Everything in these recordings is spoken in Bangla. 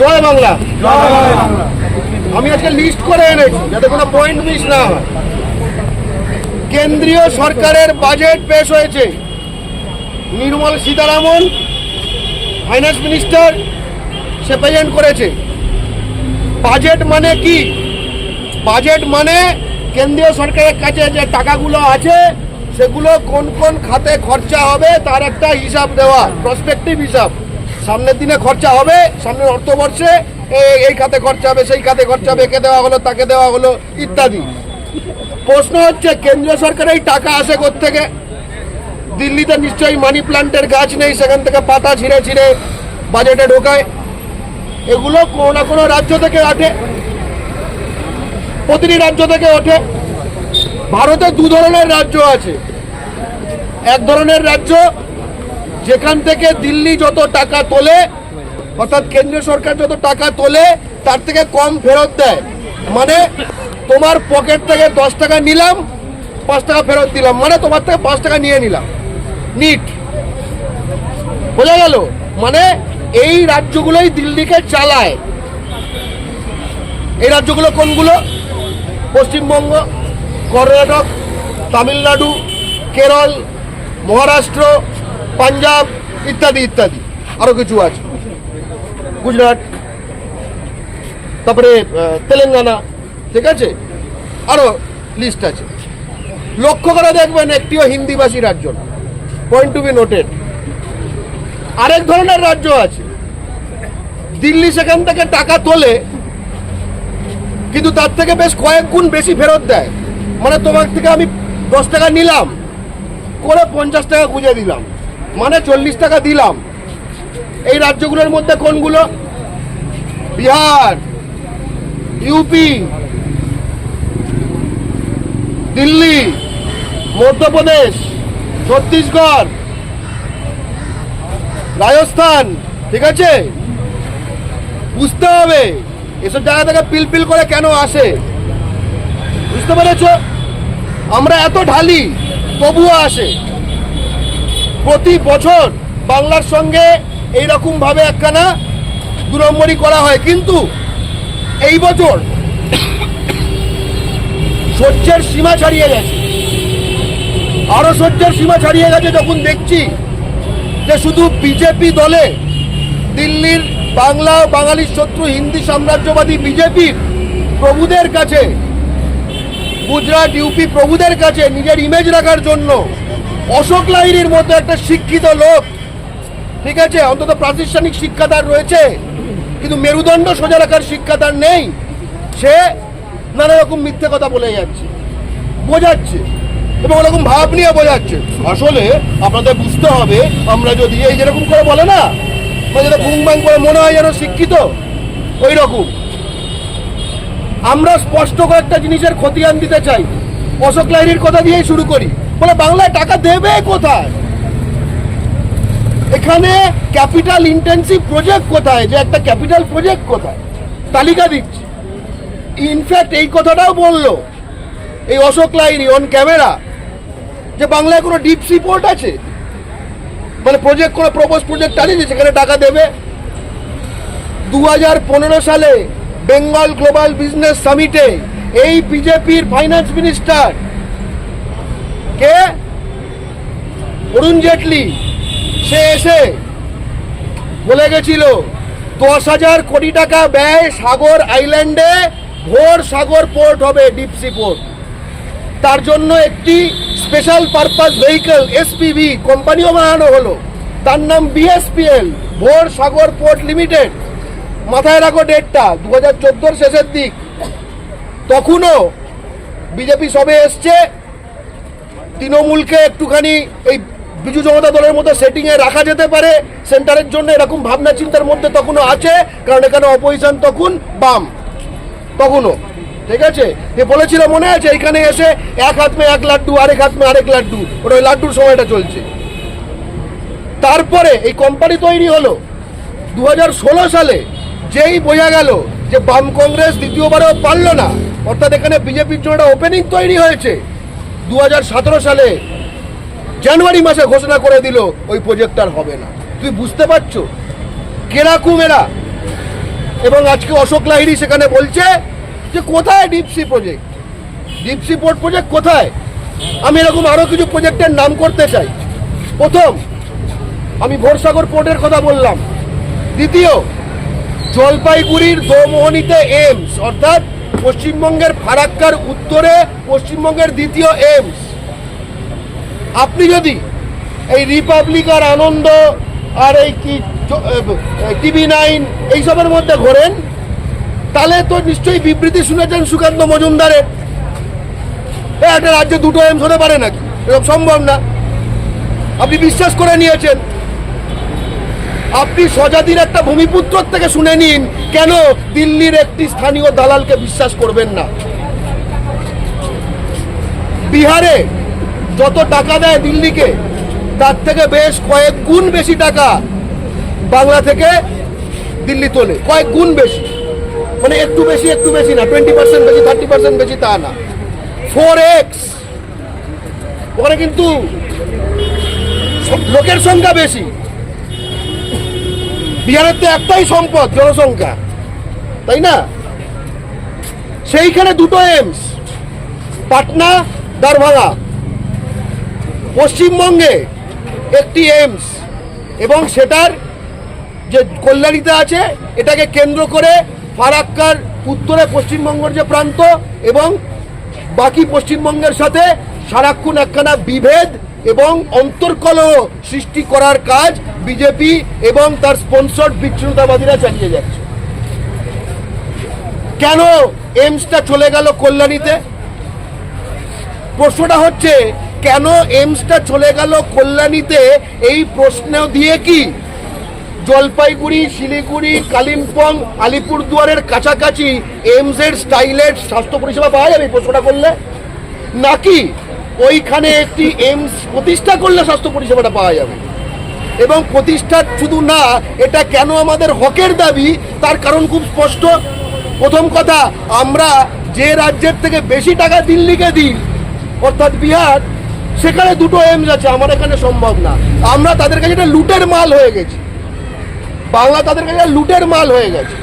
জয় বাংলা। আমি আজকে লিস্ট করে এনেছি যাতে কোনো পয়েন্ট মিস না হয়। কেন্দ্রীয় সরকারের বাজেট পেশ হয়েছে। নির্মল সীতারামন ফাইন্যান্স মিনিস্টার সে প্রেজেন্ট করেছে। বাজেট মানে কি? বাজেট মানে কেন্দ্রীয় সরকারের কাছে যে টাকাগুলো আছে সেগুলো কোন কোন খাতে খরচা হবে তার একটা হিসাব দেওয়া প্রসপেক্টিভ হিসাব। সামনের দিনে খরচা হবে, সামনের অর্থবর্ষে এই খাতে খরচা হবে, সেই খাতে খরচা হবে, একে দেওয়া হলো, তাকে দেওয়া হলো, ইত্যাদি। প্রশ্ন হচ্ছে, কেন্দ্রীয় সরকার এই টাকা আসে থেকে দিল্লিতে নিশ্চয়ই মানি প্লান্টের গাছ নেই, সেখান থেকে পাতা ছিঁড়ে ছিঁড়ে বাজেটে ঢোকায়। এগুলো কোনো না কোনো রাজ্য থেকে আসে প্রতিটি রাজ্য থেকে ওঠে। ভারতে দু ধরনের রাজ্য আছে। এক ধরনের রাজ্য যেখান থেকে দিল্লি যত টাকা তোলে, অর্থাৎ কেন্দ্রীয় সরকার যত টাকা তোলে, তার থেকে কম ফেরত দেয়। মানে তোমার পকেট থেকে দশ টাকা নিলাম, পাঁচ টাকা ফেরত দিলাম। মানে তোমার থেকে পাঁচ টাকা নিয়ে নিলাম। নিট। বোঝা গেল? মানে এই রাজ্যগুলোই দিল্লিকে চালায়। এই রাজ্যগুলো কোনগুলো? পশ্চিমবঙ্গ, কর্ণাটক, তামিলনাড়ু, কেরল, মহারাষ্ট্র পাঞ্জাব ইত্যাদি ইত্যাদি। আরও কিছু আছে। গুজরাট, তারপরে তেলেঙ্গানা, ঠিক আছে? আরও লিস্ট আছে। লক্ষ্য করে দেখবেন একটিও হিন্দিভাষী রাজ্য না। পয়েন্ট টু বি নোটেড আরেক ধরনের রাজ্য আছে। দিল্লি সেখান থেকে টাকা তোলে, কিন্তু তার থেকে বেশ কয়েক গুণ বেশি ফেরত দেয়। মানে তোমার থেকে আমি দশ টাকা নিলাম, করে পঞ্চাশ টাকা গুঁজে দিলাম। মানে চল্লিশ টাকা দিলাম। এই রাজ্যগুলোর মধ্যে কোনগুলো? বিহার ইউপি দিল্লি, মধ্যপ্রদেশ, ছত্তিশগড়, রাজস্থান, ঠিক আছে? বুঝতে হবে। এসব জায়গা থেকে পিল পিল করে কেন আসে? বুঝতে পেরেছ? আমরা এত ঢালি, তবুও আসে। প্রতি বছর বাংলার সঙ্গে এইরকম ভাবে একখানা দু নম্বরই করা হয়। কিন্তু এই বছর সহ্যের সীমা ছাড়িয়ে গেছে। আরও সহ্যের সীমা ছাড়িয়ে গেছে যখন দেখছি যে শুধু বিজেপি দলে দিল্লির বাংলা বাঙালির শত্রু হিন্দি সাম্রাজ্যবাদী বিজেপির প্রভুদের কাছে গুজরাট ইউপি প্রভুদের কাছে নিজের ইমেজ রাখার জন্য অশোক লাহিড়ির মতো একটা শিক্ষিত লোক। ঠিক আছে? অন্তত প্রাতিষ্ঠানিক শিক্ষা তার রয়েছে। কিন্তু মেরুদণ্ড সোজা রাখার শিক্ষা তার নেই। সে নানা রকম মিথ্যে কথা বলে যাচ্ছে। বোঝাচ্ছে। এবং ওরকম ভাব নিয়ে বোঝাচ্ছে। আসলে আপনাদের বুঝতে হবে, আমরা যদি এই যেরকম করে বলে না যেটা বাং করে মনে হয় যেন শিক্ষিত, ওই রকম। আমরা স্পষ্ট কয়েকটা জিনিসের খতিয়ান দিতে চাই। অশোক লাহিড়ির কথা দিয়েই শুরু করি। বলে বাংলায় টাকা দেবে কোথায়? এখানে ক্যাপিটাল ইন্টেন্সিভ প্রজেক্ট কোথায়? যে একটা ক্যাপিটাল প্রজেক্ট কোথায়? তালিকা দিচ্ছি। ইনফ্যাক্ট এই কথাটাও বলল এই অশোক লাইনি অন ক্যামেরা যে বাংলায় কোনো ডিপ সি পোর্ট আছে? মানে প্রজেক্ট কোনো প্রপোজ প্রজেক্ট আছে যে সেখানে টাকা দেবে। দু হাজার পনেরো সালে বেঙ্গল গ্লোবাল বিজনেস সামিটে এই বিজেপির ফাইন্যান্স মিনিস্টার কে? অরুণ জেটলি। সে এসে বলে গেছিল, দশ হাজার কোটি টাকা ব্যয় সাগর আইল্যান্ডে ভোর সাগর পোর্ট হবে ডিপসি পোর্ট তার জন্য একটি স্পেশাল পারপাস ভেহিকল এসপিভি কোম্পানিও বানানো হলো। তার নাম বিএসপিএল ভোর সাগর পোর্ট লিমিটেড মাথায় রাখো ডেটটা দু হাজার চোদ্দোর শেষের দিক। তখনও বিজেপি সবে এসছে। তৃণমূলকে একটুখানি এই বিজু জনতা দলের মতো সেটিংয়ে রাখা যেতে পারে। সেন্টারের জন্য এরকম ভাবনা চিন্তার মধ্যে তখনও আছে, কারণ এখানে অপোজিশন তখন বাম। তখনও। ঠিক আছে? এ বলেছিল মনে আছে এখানে এসে এক হাত মে এক লাড্ডু, আরেক হাত মে আরেক লাড্ডু, ওটা ওই লাড্ডুর সময়টা চলছে। তারপরে এই কোম্পানি তৈরি হলো। দু হাজার ষোলো সালে যেই বোঝা গেল যে বাম কংগ্রেস দ্বিতীয়বারেও পারল না, অর্থাৎ এখানে বিজেপির জন্য একটা ওপেনিং তৈরি হয়েছে। দু হাজার সতেরো সালে জানুয়ারি মাসে ঘোষণা করে দিল, ওই প্রজেক্ট আর হবে না। তুই বুঝতে পারছ? কেরাকুম এরা এবং আজকে অশোক লাহিড়ি সেখানে বলছে যে কোথায় deep sea project deep sea port project কোথায়? আমি এরকম আরও কিছু প্রজেক্টের নাম করতে চাই। প্রথম, আমি ভোরসাগর পোর্টের কথা বললাম। দ্বিতীয় জলপাইগুড়ির দোমোহনীতে এইমস, অর্থাৎ পশ্চিমবঙ্গের ফারাক্কার উত্তরে পশ্চিমবঙ্গের দ্বিতীয় এইমস। আপনি যদি এই রিপাবলিক আর আনন্দ আর এই কি টিভি নাইন এইসবের মধ্যে ঘোরেন, তাহলে তো নিশ্চয়ই বিবৃতি শুনেছেন সুকান্ত মজুমদারের। একটা রাজ্যে দুটো এমস হতে পারে নাকি? এরকম সম্ভব না। আপনি বিশ্বাস করে নিয়েছেন। আপনি স্বজাতির একটা ভূমিপুত্র থেকে শুনে নিন, কেন দিল্লির একটি স্থানীয় দালালকে বিশ্বাস করবেন না? বিহারে যত টাকা দেয় দিল্লিকে, তার থেকে বেশ কয়েক গুণ বেশি টাকা বাংলা থেকে দিল্লি তোলে। কয়েক গুণ বেশি। মানে একটু বেশি একটু বেশি না টোয়েন্টি পার্সেন্ট বেশি থার্টি পার্সেন্ট বেশি তা না। ফোর এক্স ওখানে কিন্তু লোকের সংখ্যা বেশি। বিহারের তো একটাই সম্পদ, জনসংখ্যা। তাই না? সেইখানে দুটো এমস, পাটনা দারভাঙা পশ্চিমবঙ্গে একটি এমস এবং সেটার যে কল্যাণীতে আছে, এটাকে কেন্দ্র করে ফারাক্কার উত্তরে পশ্চিমবঙ্গের যে প্রান্ত এবং বাকি পশ্চিমবঙ্গের সাথে সারাক্ষণ একখানা বিভেদ এবং অন্তর্কলহ সৃষ্টি করার কাজ বিজেপি এবং তার স্পন্সর্ড বিচ্ছিন্নতাবাদীরা চালিয়ে যাচ্ছে। কেন এমসটা চলে গেল কল্যাণীতে? প্রশ্নটা হচ্ছে, কেন এমসটা চলে গেল কল্যাণীতে? এই প্রশ্ন দিয়ে কি? জলপাইগুড়ি, শিলিগুড়ি, কালিম্পং, আলিপুরদুয়ারের কাছাকাছি এইমসের স্টাইলের স্বাস্থ্য পরিষেবা পাওয়া যাবে প্রশ্নটা করলে? নাকি ওইখানে একটি এইমস প্রতিষ্ঠা করলে স্বাস্থ্য পরিষেবাটা পাওয়া যাবে। এবং প্রতিষ্ঠা শুধু না, এটা কেন আমাদের হকের দাবি, তার কারণ খুব স্পষ্ট। প্রথম কথা, আমরা যে রাজ্যের থেকে বেশি টাকা দিল্লিকে দিই, অর্থাৎ বিহার, সেখানে দুটো এমস আছে, আমার এখানে সম্ভব না। আমরা তাদের কাছে এটা লুটের মাল হয়ে গেছি। বাংলা তাদের কাছে লুটের মাল হয়ে গেছে।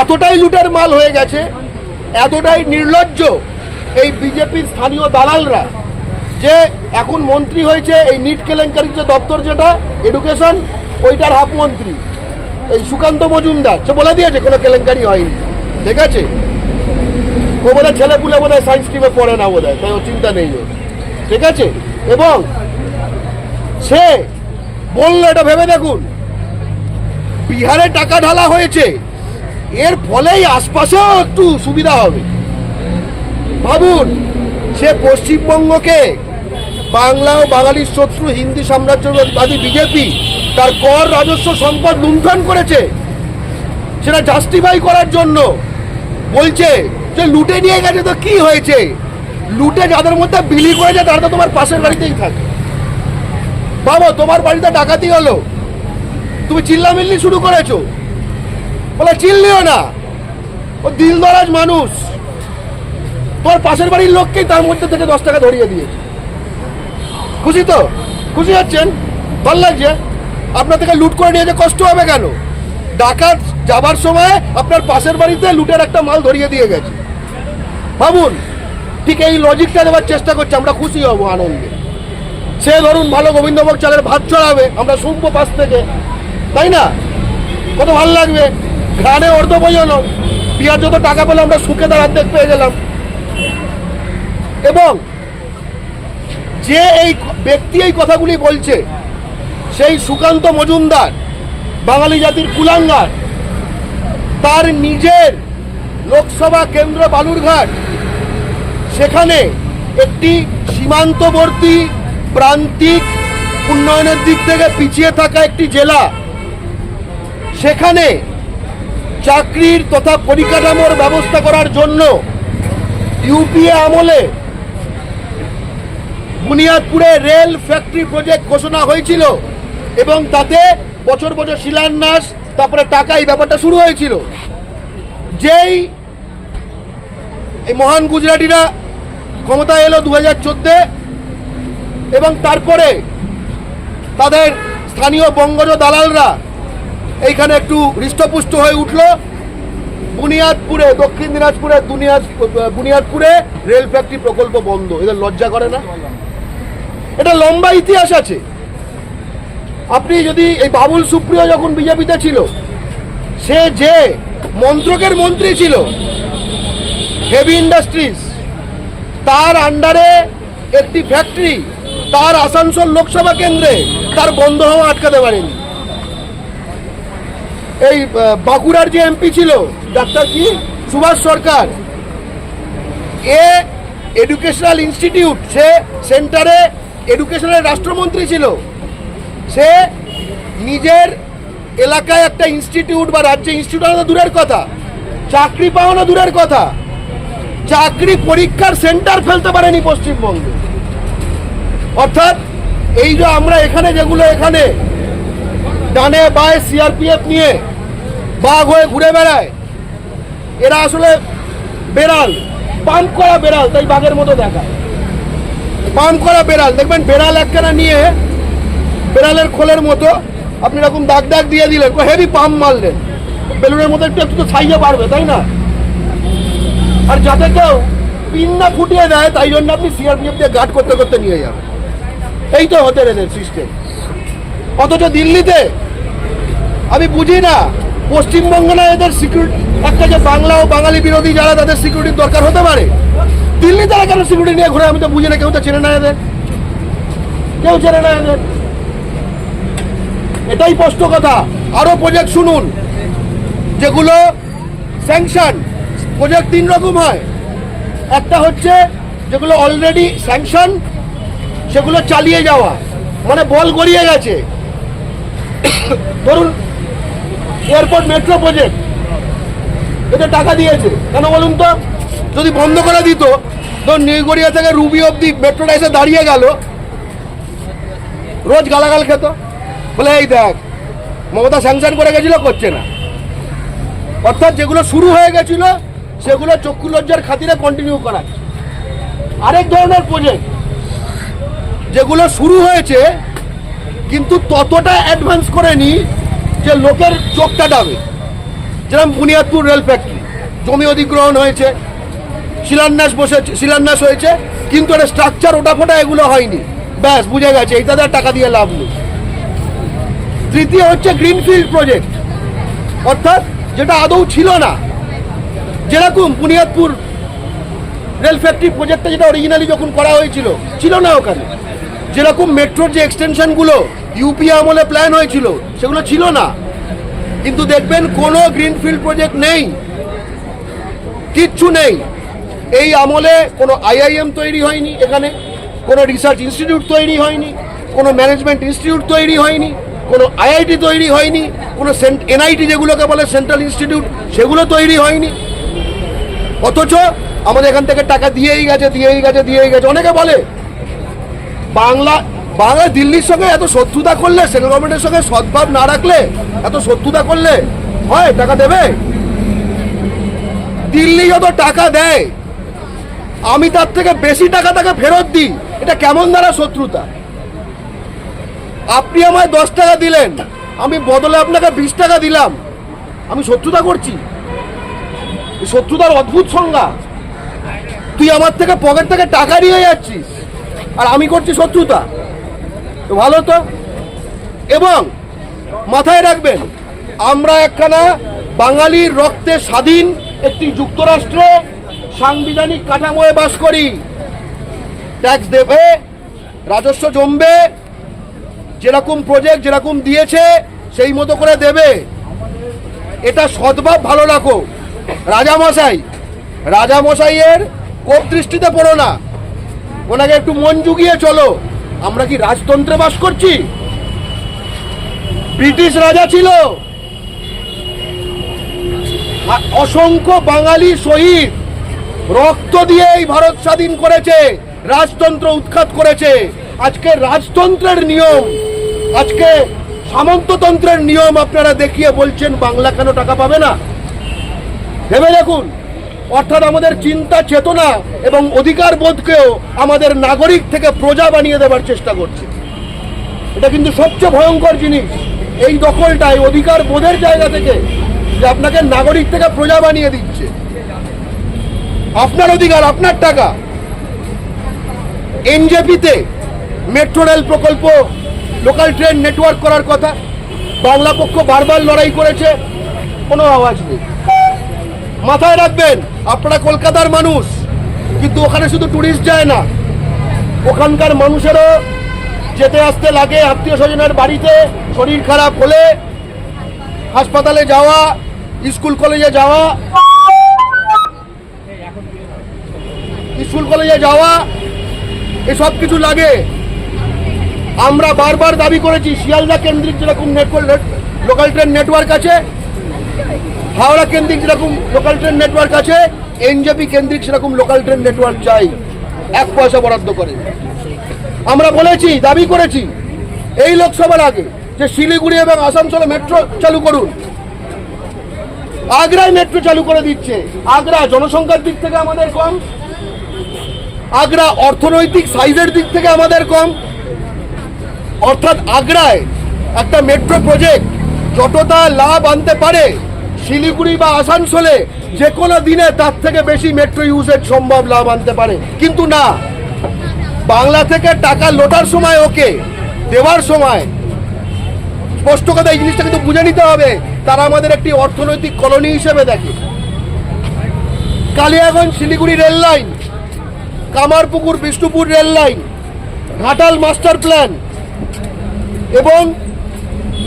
এতটাই লুটের মাল হয়ে গেছে, এতটাই নির্লজ্জ এই বিজেপির স্থানীয় দালালরা যে এখন মন্ত্রী হয়েছে, এই নিট কেলেঙ্কারির যে দপ্তর যেটা এডুকেশন ওইটার হাফ মন্ত্রী। এই সুকান্ত মজুমদার, সে বলে দিয়েছে কোনো কেলেঙ্কারি হয়নি। ঠিক আছে? ও বোধ হয় ছেলে পুলে বোধ হয় সায়েন্স স্ট্রিমে পড়ে না বোধ হয় তাই ও চিন্তা নেই। ঠিক আছে? এবং সে বলল, এটা ভেবে দেখুন, বিহারে টাকা ঢালা হয়েছে, এর ফলেই আশপাশেও একটু সুবিধা হবে। ভাবুন। সে পশ্চিমবঙ্গকে বাংলা ও বাঙালির শত্রু, হিন্দি সাম্রাজ্যবাদী বিজেপি তার কর রাজস্ব সম্পদ লুণ্ঠন করেছে। সেটা জাস্টিফাই করার জন্য বলছে যে লুটে নিয়ে গেছে তো কি হয়েছে? লুটে যাদের মধ্যে বিলি করেছে তারা তো তোমার পাশের বাড়িতেই থাকে। বাবা, তোমার বাড়িতে ডাকাতি হলো। তুমি চিল্লামিল্লি শুরু করেছ। বলে, চিল্লিও না। ও দিল মানুষ। তোর পাশের বাড়ির লোককেই তার মধ্যে থেকে দশ টাকা ধরিয়ে দিয়েছে। খুশি তো? খুশি হচ্ছেন? ভালো লাগছে? আপনার থেকে লুট করে নিয়ে যে কষ্ট হবে কেন? ডাকাত যাবার সময় আপনার পাশের বাড়িতে লুটের একটা মাল ধরিয়ে দিয়ে গেছে। ভাবুন, ঠিক এই লজিকটা দেওয়ার চেষ্টা করছে, আমরা খুশি হব আনন্দে। সে ধরুন ভালো গোবিন্দভোগ চালের ভাত চড়াবে আমরা শুনব পাশ থেকে। তাই না? কত ভালো লাগবে। ঘাড়ে অর্ধ বোঝানো পিয়ার যত টাকা পেলে আমরা সুখে তার অর্ধেক পেয়ে গেলাম। এবং যে এই ব্যক্তি এই কথাগুলি বলছে, সেই সুকান্ত মজুমদার, বাঙালি জাতির কুলাঙ্গার, তার নিজের লোকসভা কেন্দ্র বালুরঘাট, সেখানে একটি সীমান্তবর্তী প্রান্তিক উন্নয়নের দিক থেকে পিছিয়ে থাকা একটি জেলা। সেখানে চাকরির তথা পরিকাঠামোর ব্যবস্থা করার জন্য ইউপিএ আমলে বুনিয়াদপুরে রেল ফ্যাক্টরি প্রজেক্ট ঘোষণা হয়েছিল এবং তাতে বছর বছর শিলান্যাস, তারপরে টাকা এই ব্যাপারটা শুরু হয়েছিল। যেই এই মহান গুজরাটিরা ক্ষমতা এলো দু হাজার এবং তারপরে তাদের স্থানীয় বঙ্গজ দালালরা এইখানে একটু হৃষ্টপুষ্ট হয়ে উঠল। বুনিয়াদপুরে দক্ষিণ দিনাজপুরে দুনিয়াদ বুনিয়াদপুরে রেল ফ্যাক্টরি প্রকল্প বন্ধ। এদের লজ্জা করে না? এটা লম্বা ইতিহাস আছে। আপনি যদি এই বাবুল সুপ্রিয় যখন বিজেপিতে ছিল, সে যে মন্ত্রকের মন্ত্রী ছিল হেভি ইন্ডাস্ট্রিজ তার আন্ডারে একটি ফ্যাক্টরি তার আসানসোল লোকসভা কেন্দ্রে তার বন্ধ হওয়া আটকাতে পারেনি। এই বাঁকুড়ার যে এমপি ছিল, ডাক্তার কি? সুভাষ সরকার, এ এডুকেশনাল ইনস্টিটিউট সে সেন্টারে এডুকেশনের রাষ্ট্রমন্ত্রী ছিল। সে নিজের এলাকায় একটা ইনস্টিটিউট বা রাজ্যে ইনস্টিটিউট আনা দূরের কথা। চাকরি পাওয়ানো দূরের কথা। চাকরি পরীক্ষার সেন্টার ফেলতে পারেনি পশ্চিমবঙ্গে। অর্থাৎ এই যে আমরা এখানে যেগুলো এখানে ডানে বায়ে সিআরপিএফ নিয়ে বাঘ হয়ে ঘুরে বেড়ায়, এরা আসলে বেড়াল, পাম্প করা বেড়াল, তাই বাঘের মতো দেখায়। পাম্প করা বেড়াল। দেখবেন বেড়াল একখানা নিয়ে বেড়ালের খোলের মতো আপনি এরকম দাগ দাগ দিয়ে দিলেন। হেভি পাম্প মারলেন। বেলুনের মতো একটু একটু ছাইয়ে পারবে তাই না? আর যাতে কেউ পিন না ফুটিয়ে দেয়, তাই জন্য আপনি সিআরপিএফ দিয়ে গার্ড করতে করতে নিয়ে যাবেন এই তো হতে এদের সিস্টেম। অথচ দিল্লিতে, আমি বুঝি না, পশ্চিমবঙ্গে না এদের সিকিউরিটি একটা যে বাংলা ও বাঙালি বিরোধী যারা, তাদের সিকিউরিটির দরকার হতে পারে। দিল্লি তারা কেন সিকিউরিটি নিয়ে ঘুরে, আমি তো বুঝি না, কেউ তো চেনে না এদের। কেউ চেনে না এদের। এটাই স্পষ্ট কথা। আরও প্রজেক্ট শুনুন, যেগুলো স্যাংশন প্রজেক্ট তিন রকম হয়। একটা হচ্ছে যেগুলো অলরেডি স্যাংশন সেগুলো চালিয়ে যাওয়া। মানে বল গড়িয়ে গেছে। ধরুন, এয়ারপোর্ট মেট্রো প্রজেক্ট এতে টাকা দিয়েছে। কেন বলুন তো? যদি বন্ধ করে দিত, ধর নিউগড়িয়া থেকে রুবি অব্দি মেট্রোটা এসে দাঁড়িয়ে গেল, রোজ গালাগাল খেত। বলে, এই দেখ, মমতা স্যাংশন করে গেছিল, করছে না। অর্থাৎ যেগুলো শুরু হয়ে গেছিল, সেগুলো চক্ষু লজ্জার খাতিরে কন্টিনিউ করা। আরেক ধরনের প্রজেক্ট যেগুলো শুরু হয়েছে, কিন্তু ততটা অ্যাডভান্স করেনি যে লোকের চোখটা ডাবে। যেরকম বুনিয়াদপুর রেল ফ্যাক্টরি জমি অধিগ্রহণ হয়েছে শিলান্যাস বসে শিলান্যাস হয়েছে, কিন্তু একটা স্ট্রাকচার ওটা ফোটা এগুলো হয়নি। ব্যাস, বুঝে গেছে এইটাতে টাকা দিয়ে লাভ নেই। তৃতীয় হচ্ছে গ্রিনফিল্ড প্রজেক্ট অর্থাৎ যেটা আদৌ ছিল না। যেরকম বুনিয়াদপুর রেল ফ্যাক্টরি প্রজেক্টটা যেটা অরিজিনালি যখন করা হয়েছিল, ছিল না ওখানে। যেরকম মেট্রোর যে এক্সটেনশনগুলো ইউপি আমলে প্ল্যান হয়েছিল, সেগুলো ছিল না। কিন্তু দেখবেন কোনো গ্রিনফিল্ড প্রজেক্ট নেই। কিচ্ছু নেই। এই আমলে কোনো আইআইএম তৈরি হয়নি এখানে, কোনো রিসার্চ ইনস্টিটিউট তৈরি হয়নি, কোনো ম্যানেজমেন্ট ইনস্টিটিউট তৈরি হয়নি, কোনো আইআইটি তৈরি হয়নি, কোনো এনআইটি যেগুলোকে বলে সেন্ট্রাল ইনস্টিটিউট সেগুলো তৈরি হয়নি। অথচ আমাদের এখান থেকে টাকা দিয়েই গেছে দিয়েই গেছে দিয়েই গেছে। অনেকে বলে, বাংলা বাংলা দিল্লির সঙ্গে এত শত্রুতা করলে সেন্ট্রাল গভর্নমেন্টের সঙ্গে সদ্ভাব না রাখলে, এত শত্রুতা করলে হয়, টাকা দেবে? দিল্লি যত টাকা দেয় আমি তার থেকে বেশি টাকা তাকে ফেরত দিই। এটা কেমন দ্বারা শত্রুতা? আপনি আমায় দশ টাকা দিলেন, আমি বদলে আপনাকে বিশ টাকা দিলাম। আমি শত্রুতা করছি। শত্রুতার অদ্ভুত সংজ্ঞা। তুই আমার থেকে পকেট থেকে টাকা নিয়ে যাচ্ছিস, আর আমি করছি শত্রুতা। ভালো তো? এবং মাথায় রাখবেন, আমরা একখানা বাঙালির রক্তে স্বাধীন একটি যুক্তরাষ্ট্রে সাংবিধানিক কাঠামোয় বাস করি। ট্যাক্স দেবে, রাজস্ব জমবে, যেরকম প্রজেক্ট যেরকম দিয়েছে, সেই মতো করে দেবে। এটা সদ্ভাব ভালো রাখো। রাজামশাই, রাজামশাইয়ের কোপ দৃষ্টিতে পড়ো না। ওনাকে একটু মন জুগিয়ে চলো। আমরা কি রাজতন্ত্রে বাস করছি? ব্রিটিশ রাজা ছিল। অসংখ্য বাঙালি শহীদ। রক্ত দিয়ে এই ভারত স্বাধীন করেছে, রাজতন্ত্র উৎখাত করেছে। আজকে রাজতন্ত্রের নিয়ম, আজকে সামন্ততন্ত্রের নিয়ম আপনারা দেখিয়ে বলছেন, বাংলা কেন টাকা পাবে না? ভেবে দেখুন, অর্থাৎ আমাদের চিন্তা চেতনা এবং অধিকার বোধকেও আমাদের নাগরিক থেকে প্রজা বানিয়ে দেবার চেষ্টা করছে। এটা কিন্তু সবচেয়ে ভয়ঙ্কর জিনিস, এই দখলটা এই অধিকার বোধের জায়গা থেকে যে আপনাকে নাগরিক থেকে প্রজা বানিয়ে দিচ্ছে। আপনার অধিকার, আপনার টাকা। এনজেপিতে মেট্রো রেল প্রকল্প লোকাল ট্রেন নেটওয়ার্ক করার কথা। বাংলা পক্ষ বারবার লড়াই করেছে। কোনো আওয়াজ নেই। মাথায় রাখবেন, আপনারা কলকাতার মানুষ, কিন্তু ওখানে শুধু ট্যুরিস্ট যায় না। ওখানকার মানুষেরও যেতে আসতে লাগে, আত্মীয় স্বজনের বাড়িতে শরীর খারাপ হলে, হাসপাতালে যাওয়া, স্কুল কলেজে যাওয়া স্কুল কলেজে যাওয়া এসব কিছু লাগে। আমরা বারবার দাবি করেছি, শিয়ালদা কেন্দ্রিক যেরকম লোকাল ট্রেন নেটওয়ার্ক আছে, হাওড়া কেন্দ্রিক যেরকম লোকাল ট্রেন নেটওয়ার্ক আছে, এনজেপি কেন্দ্রিক সেরকম লোকাল ট্রেন নেটওয়ার্ক চাই। এক পয়সা বরাদ্দ করে। আমরা বলেছি, দাবি করেছি, এই লোকসভার আগে যে শিলিগুড়ি এবং আসানসোলে মেট্রো চালু করুন। আগ্রায় মেট্রো চালু করে দিচ্ছে। আগ্রা জনসংখ্যার দিক থেকে আমাদের কম। আগ্রা অর্থনৈতিক সাইজের দিক থেকে আমাদের কম। অর্থাৎ আগ্রায় একটা মেট্রো প্রজেক্ট যতটা লাভ আনতে পারে, শিলিগুড়ি বা আসানসোলে যে কোনো দিনে তার থেকে বেশি মেট্রো ইউজের সম্ভব লাভ আনতে পারে। কিন্তু না, বাংলা থেকে টাকা লোটার সময় ওকে, দেওয়ার সময়। স্পষ্ট কথা, এই জিনিসটা কিন্তু বুঝে নিতে হবে। তারা আমাদের একটি অর্থনৈতিক কলোনি হিসেবে দেখে। Kaliaganj Siliguri rail line Kamarpukur, Bishnupur rail line, Ghatal master plan. এবং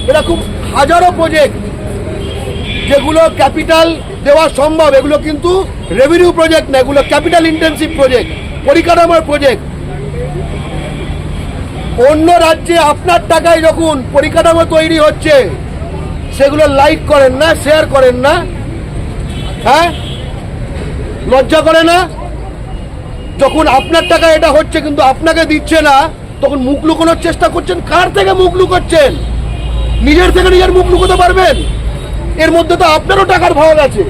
এরকম হাজারো প্রজেক্ট যেগুলো ক্যাপিটাল দেওয়া সম্ভব, এগুলো কিন্তু রেভিনিউ প্রজেক্ট না, এগুলো ক্যাপিটাল ইন্টেন্সিভ প্রজেক্ট পরিকাঠামোর প্রজেক্ট অন্য রাজ্যে আপনার টাকায় যখন পরিকাঠামো তৈরি হচ্ছে, সেগুলো লাইক করেন না শেয়ার করেন না হ্যাঁ? লজ্জা করে না? যখন আপনার টাকা এটা হচ্ছে কিন্তু আপনাকে দিচ্ছে না, তখন মুখ লুকোনোর চেষ্টা করছেন। কার থেকে মুখ লুকোচ্ছেন? নিজের থেকে নিজের মুখ লুকোতে পারবেন? এর মধ্যে তো আপনারও টাকার ভাগ আছে।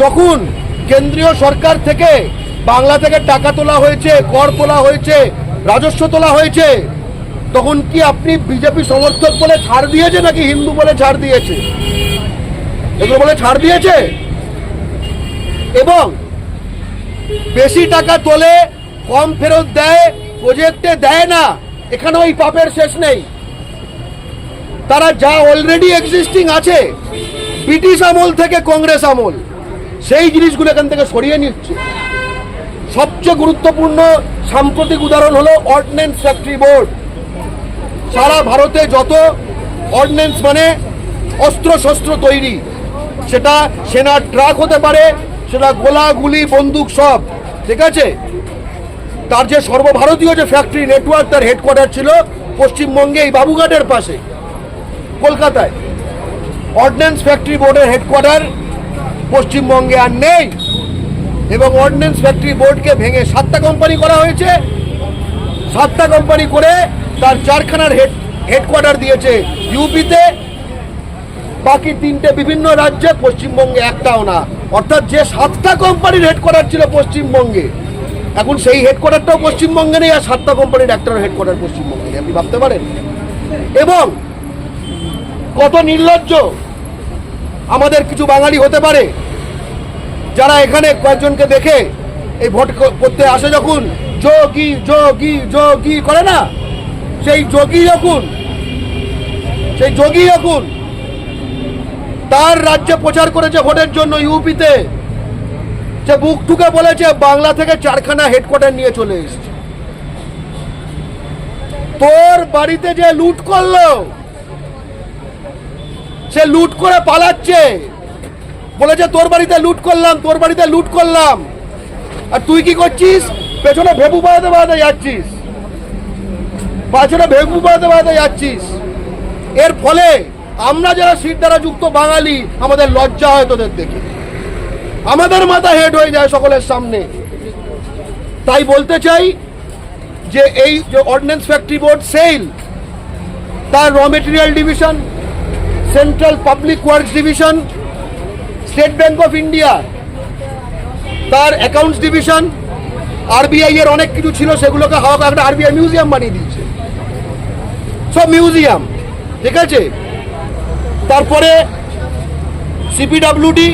যখন কেন্দ্রীয় সরকার থেকে বাংলা থেকে টাকা তোলা হয়েছে, কর তোলা হয়েছে, রাজস্ব তোলা হয়েছে, তখন কি আপনি বিজেপি সমর্থক বলে ছাড় দিয়েছে নাকি হিন্দু বলে ছাড় দিয়েছে? এগুলো বলে ছাড় দিয়েছে? এবং বেশি টাকা তোলে, কম ফেরত দেয় প্রজেক্টে দেয় না এখানে ওই পাপের শেষ নেই। তারা যা অলরেডি এক্সিস্টিং আছে, ব্রিটিশ আমল থেকে কংগ্রেস আমল, সেই জিনিসগুলো এখান থেকে সরিয়ে নিচ্ছে। সবচেয়ে গুরুত্বপূর্ণ সাম্প্রতিক উদাহরণ হলো অর্ডিন্যান্স ফ্যাক্টরি বোর্ড সারা ভারতে যত অর্ডিন্যান্স মানে অস্ত্র শস্ত্র তৈরি, সেটা সেনার ট্রাক হতে পারে সেটা গোলা, গুলি, বন্দুক সব, ঠিক আছে? তার যে সর্বভারতীয় যে ফ্যাক্টরি নেটওয়ার্ক তার হেডকোয়ার্টার ছিল পশ্চিমবঙ্গে, এই বাবুঘাটের পাশে, কলকাতায়। অর্ডিন্যান্স ফ্যাক্টরি বোর্ডের হেডকোয়ার্টার পশ্চিমবঙ্গে আর নেই। এবং অর্ডিন্যান্স ফ্যাক্টরি বোর্ডকে ভেঙে সাতটা কোম্পানি করা হয়েছে। সাতটা কোম্পানি করে তার চারখানার হেড হেডকোয়ার্টার দিয়েছে ইউপিতে বাকি তিনটে বিভিন্ন রাজ্যে, পশ্চিমবঙ্গে একটাও না। অর্থাৎ যে সাতটা কোম্পানির হেডকোয়ার্টার ছিল পশ্চিমবঙ্গে, এখন সেই হেডকোয়ার্টারটাও পশ্চিমবঙ্গে নেই আর সাতটা কোম্পানির একটার হেডকোয়ার্টার পশ্চিমবঙ্গে নেই, আপনি ভাবতে পারেন। এবং কত নির্লজ্জ আমাদের কিছু বাঙালি হতে পারে যারা এখানে কয়েকজনকে দেখে এই ভোট করতে আসে যখন, যোগী যোগী যোগী করে না? সেই যোগী যখন, সেই যোগী যখন তার রাজ্যে প্রচার করেছে ভোটের জন্য ইউপিতে। সে বুক ঠুকে বলেছে, বাংলা থেকে চারখানা হেডকোয়ার্টার নিয়ে চলে এসেছে। তোর বাড়িতে যে লুট করল, সে লুট করে পালাচ্ছে। বলেছে, তোর বাড়িতে লুট করলাম, তোর বাড়িতে লুট করলাম। আর তুই কি করছিস? পেছনে ভেবু বাড়াতে বাড়াতে যাচ্ছিস। পাছনে ভেবু বাড়াতে বাড়াতে যাচ্ছিস। এর ফলে আমরা যারা সিট দ্বারা যুক্ত বাঙালি, আমাদের লজ্জা হয় তোদের দেখে। আমাদের মাথা হেড হয়ে যায় সকলের সামনে। তাই বলতে চাই যে এই যে অর্ডিন্যান্স ফ্যাক্টরি বোর্ড সেল তার raw material division central public works division State Bank of India তার অ্যাকাউন্টস ডিভিশন আরবিআই এর অনেক কিছু ছিল, সেগুলোকে হাওয়া একটা আরবিআই মিউজিয়াম বানিয়ে দিয়েছে। সব মিউজিয়াম ঠিক আছে? তারপরে CPWD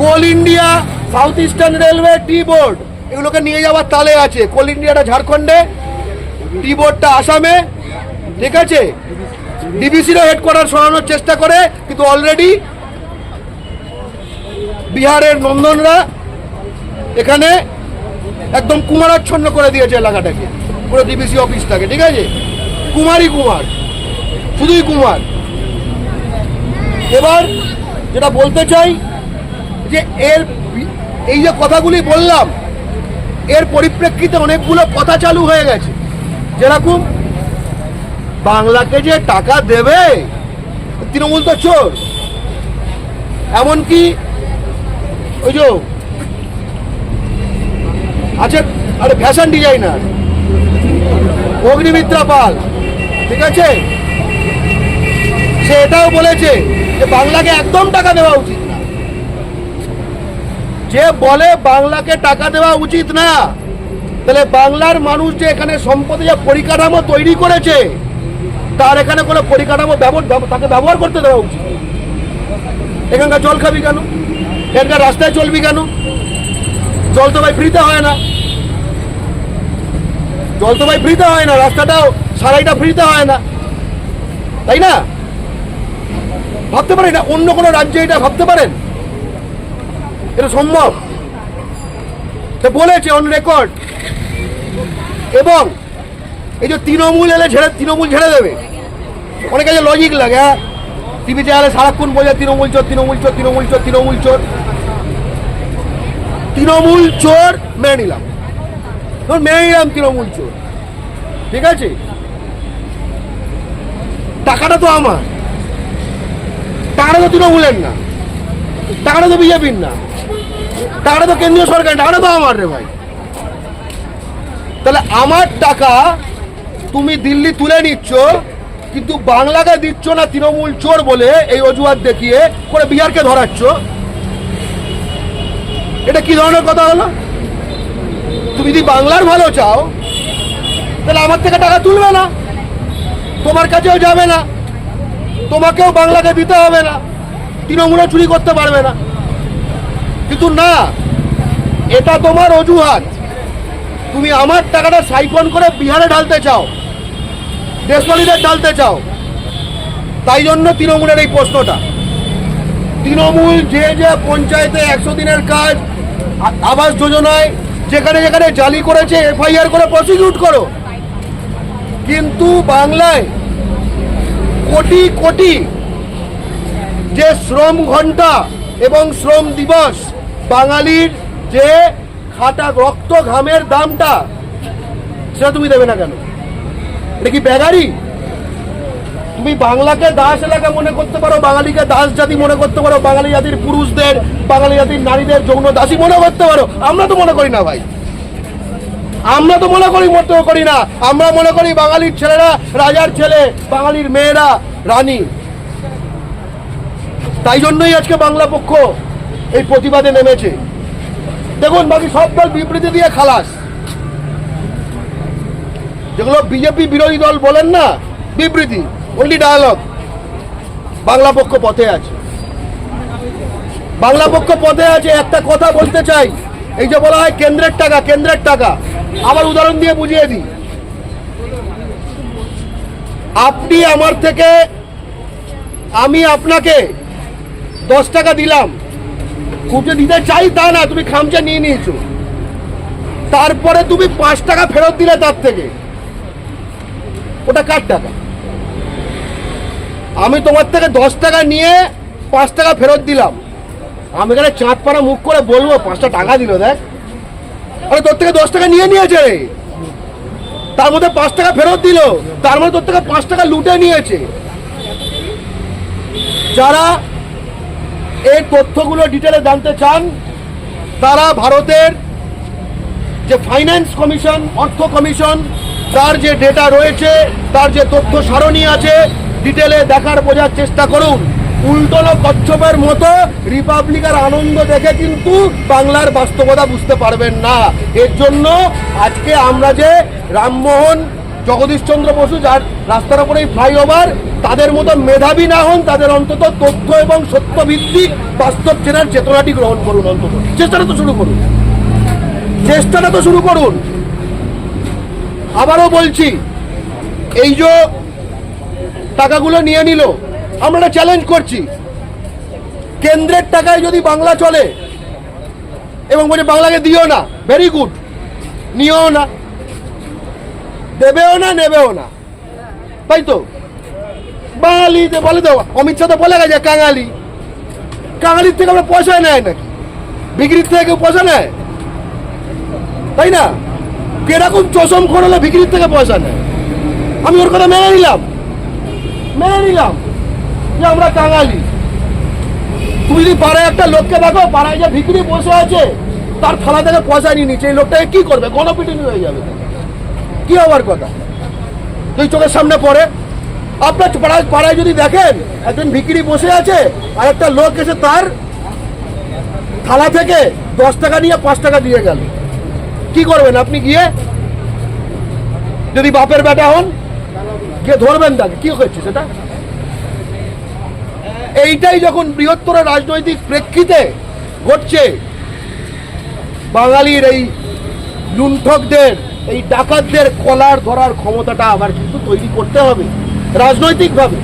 Coal India South Eastern Railway Tea Board এগুলোকে নিয়ে যাওয়ার তালে আছে। কোল ইন্ডিয়াটা ঝাড়খণ্ডে টি বোর্ডটা আসামে, ঠিক আছে? ডিবিসিরও হেডকোয়ার্টার সরানোর চেষ্টা করে, কিন্তু অলরেডি বিহারের নন্দনরা এখানে একদম কুমারাচ্ছন্ন করে দিয়েছে এলাকাটাকে। পুরো ডিবিসি অফিসটাকে ঠিক আছে? কুমারই কুমার, শুধুই কুমার। এবার যেটা বলতে চাই যে এর এই যে কথাগুলি বললাম, এর পরিপ্রেক্ষিতে অনেকগুলো কথা চালু হয়ে গেছে। যেরকম, বাংলাকে যে টাকা দেবে, তৃণমূল তো চোর। এমনকি ওই যে আছে আরে ফ্যাশন ডিজাইনার, অগ্নিমিত্রা পাল, ঠিক আছে? সে এটাও বলেছে যে বাংলাকে একদম টাকা দেওয়া উচিত না। যে বলে বাংলাকে টাকা দেওয়া উচিত না, তাহলে বাংলার মানুষ যে এখানে সম্পদে যে পরিকাঠামো তৈরি করেছে, তার এখানে কোনো পরিকাঠামো তাকে ব্যবহার করতে দেওয়া উচিত এখানকার জল খাবি কেন? এখানকার রাস্তায় চলবি কেন? জল তো ভাই ফ্রিতে হয় না। জল তো ভাই ফ্রিতে হয় না, রাস্তাটাও সারাইটা ফ্রিতে হয় না। তাই না? ভাবতে পারেন না অন্য কোনো রাজ্যে এটা ভাবতে পারেন? এটা সম্ভব? সে বলেছে অন রেকর্ড এবং এই যে তৃণমূল এলে ঝেড়ে তৃণমূল ঝেড়ে দেবে। অনেক যে লজিক লাগে হ্যাঁ? টিভি চ্যানেলে সারাক্ষণ বোঝা তৃণমূল চোর তৃণমূল চোর তৃণমূল চোর তৃণমূল চোর। তৃণমূল চোর মেনে নিলাম। মেনে নিলাম তৃণমূল চোর। ঠিক আছে? টাকাটা তো আমার। টাকাটা তো তৃণমূলের না। টাকাটা তো বিজেপির না। টাকাটা তো কেন্দ্রীয় সরকার টাকাটা তো আমার রে ভাই। তাহলে আমার টাকা তুমি দিল্লি তুলে নিচ্ছ, কিন্তু বাংলাকে দিচ্ছ না তৃণমূল চোর বলে এই অজুহাত দেখিয়ে করে বিহারকে ধরাচ্ছ। এটা কি ধরনের কথা হলো? তুমি যদি বাংলার ভালো চাও, তাহলে আমার থেকে টাকা তুলবে না। তোমার কাছেও যাবে না। তোমাকেও বাংলাকে দিতে হবে না। তৃণমূলে চুরি করতে পারবে না। কিন্তু না, এটা তোমার অজুহাত। তুমি আমার টাকাটা সাইফন করে বিহারে ঢালতে চাও দেশওয়ালিদের ঢালতে চাও। তাই জন্য তৃণমূলের এই প্রশ্নটা। তৃণমূল যে যে পঞ্চায়েতে একশো দিনের কাজ, আবাস যোজনায় যেখানে যেখানে জালি করেছে, এফআইআর করে প্রসিকিউট করো। কিন্তু বাংলায় কোটি কোটি যে শ্রম ঘণ্টা এবং শ্রম দিবস বাঙালির যে খাটা রক্ত ঘামের দামটা, সেটা তুমি দেবে না কেন? এটা কি ব্যাগারি তুমি বাংলাকে দাস এলাকা মনে করতে পারো, বাঙালিকে দাস জাতি মনে করতে পারো, বাঙালি জাতির পুরুষদের, বাঙালি জাতির নারীদের যৌন দাসী মনে করতে পারো। আমরা তো মনে করি না ভাই। আমরা তো মনে করি মতেও করি না। আমরা মনে করি বাঙালির ছেলেরা রাজার ছেলে, বাঙালির মেয়েরা রানী। তাই জন্যই আজকে বাংলা পক্ষ এই প্রতিবাদে নেমেছে। দেখুন, বাকি সব দল বিবৃতি দিয়ে খালাস। যেগুলো বিজেপি বিরোধী দল বলেন না, বিবৃতি অনলি ডায়ালগ বাংলা পক্ষ পথে আছে। বাংলা পক্ষ পথে আছে, একটা কথা বলতে চাই। এই যে বলা হয় কেন্দ্রের টাকা কেন্দ্রের টাকা। আবার উদাহরণ দিয়ে বুঝিয়ে দিই। আপনি আমার থেকে, আমি আপনাকে দশ টাকা দিলাম। যে দিতে চাই তা না, তুমি খামচা নিয়ে নিয়েছো। তারপরে তুমি পাঁচ টাকা ফেরত দিলে তার থেকে। ওটা কার টাকা? আমি তোমার থেকে দশ টাকা নিয়ে পাঁচ টাকা ফেরত দিলাম। আমি এখানে চাঁদ পাড়া মুখ করে বলব, পাঁচটা টাকা দিল, দেখ। আরে তোর থেকে দশ টাকা নিয়ে নিয়েছে। তার মধ্যে পাঁচ টাকা ফেরত দিল। তার মধ্যে তোর থেকে পাঁচ টাকা লুটে নিয়েছে। যারা এই তথ্যগুলো ডিটেলে জানতে চান, তারা ভারতের যে ফাইন্যান্স কমিশন, অর্থ কমিশন, তার যে ডেটা রয়েছে, তার যে তথ্য সারণী আছে, ডিটেলে দেখার বোঝার চেষ্টা করুন। উল্টোলো কচ্ছপের মতো রিপাবলিকের আনন্দ দেখে কিন্তু বাংলার বাস্তবতা বুঝতে পারবেন না। এর জন্য আজকে আমরা যে রামমোহন, জগদীশচন্দ্র বসু যার রাস্তার উপরেই ফ্লাইওভার, তাদের মতো মেধাবী না হন, তাদের অন্তত তথ্য এবং সত্যভিত্তিক বাস্তব চেনার চেতনাটি গ্রহণ করুন অন্তত। চেষ্টাটা তো শুরু করুন। চেষ্টাটা তো শুরু করুন। আবারও বলছি, এই যে টাকাগুলো নিয়ে নিল আমরা চ্যালেঞ্জ করছি। কেন্দ্রের টাকায় যদি বাংলা চলে, এবং বলছে বাংলাকে দিও না ভেরি গুড নিও না, দেবেও না, নেবেও না। তাই তো? বাঙালি যে বলে তো, অমিত শাহ তো বলে গেছে, কাঙালি। কাঙালির থেকে আমরা পয়সা নেয় নাকি? বিক্রির থেকে কেউ পয়সা নেয়? তাই না? কীরকম চশম খোড়ালে বিক্রির থেকে পয়সা নেয়? আমি ওর কথা মেনে নিলাম। মেনে নিলাম। যে আমরা কাঙালি তুমি যদি পাড়ায় একটা লোককে দেখো, পাড়ায় যে ভিকিরি বসে আছে, তার থালা থেকে পয়সা নিয়ে নিচ্ছে। এই লোকটাকে কি করবে? গণপিটুনি হয়ে যাবে। কি হওয়ার কথা? তুই চোখের সামনে পড়ে। আপনার পাড়ায় পাড়ায় যদি দেখেন, একজন ভিকিরি বসে আছে, আর একটা লোক এসে তার থালা থেকে দশ টাকা নিয়ে পাঁচ টাকা দিয়ে গেল। কি করবেন আপনি গিয়ে? যদি বাপের বেটা হন, গিয়ে ধরবেন তাকে। কি হচ্ছে সেটা? এইটাই যখন বৃহত্তর রাজনৈতিক প্রেক্ষিতে ঘটছে, বাঙালির এই লুণ্ঠকদের, এই ডাকাতদের কলার ধরার ক্ষমতাটা আবার কিন্তু তৈরি করতে হবে, রাজনৈতিকভাবে।